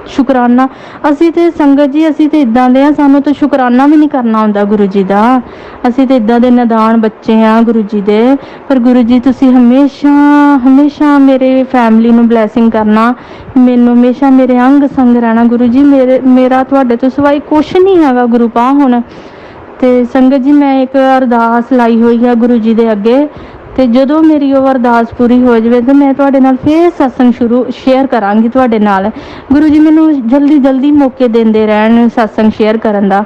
S2: ਸ਼ੁਕਰਾਨਾ। ਅਸੀਂ ਤੇ ਸੰਗਤ ਜੀ, ਅਸੀਂ ਤੇ ਇਦਾਂ ਦੇ ਆ, ਸਾਨੂੰ ਤਾਂ ਸ਼ੁਕਰਾਨਾ ਵੀ ਨਹੀਂ ਕਰਨਾ ਹੁੰਦਾ ਗੁਰੂ ਜੀ ਦਾ। ਅਸੀਂ ਤੇ ਇਦਾਂ ਦੇ ਨਦਾਨ ਬੱਚੇ ਆ ਗੁਰੂ ਜੀ ਦੇ। ਪਰ ਗੁਰੂ ਜੀ, ਤੁਸੀਂ ਹਮੇਸ਼ਾ ਹਮੇਸ਼ਾ ਮੇਰੇ ਫੈਮਿਲੀ ਨੂੰ ਬਲੇਸਿੰਗ ਕਰਨਾ। ਮੈਨੂੰ ਹਮੇਸ਼ਾ ਮੇਰੇ ਅੰਗ ਸੰਗ ਰਹਿਣਾ। ਗੁਰੂ ਜੀ, ਮੇਰੇ, ਮੇਰਾ ਤੁਹਾਡੇ ਤੋਂ ਸਿਵਾਏ ਕੁਝ ਨਹੀਂ ਹੈਗਾ ਗੁਰੂ ਪਾ ਹੁਣ ਤੇ ਸੰਗਤ ਜੀ, ਮੈਂ ਇੱਕ ਅਰਦਾਸ ਲਾਈ ਹੋਈ ਹੈ ਗੁਰੂ ਜੀ ਦੇ ਅੱਗੇ। ਤੇ ਜਦੋਂ ਮੇਰੀ ਉਹ ਅਰਦਾਸ ਪੂਰੀ ਹੋ ਜਾਵੇ ਤਾਂ ਮੈਂ ਤੁਹਾਡੇ ਨਾਲ ਫੇਰ satsang ਸ਼ੁਰੂ ਸ਼ੇਅਰ ਕਰਾਂਗੀ ਤੁਹਾਡੇ ਨਾਲ। ਗੁਰੂ ਜੀ ਮੈਨੂੰ ਜਲਦੀ ਜਲਦੀ ਮੌਕੇ ਦਿੰਦੇ ਰਹਿਣ satsang ਸ਼ੇਅਰ ਕਰਨ ਦਾ।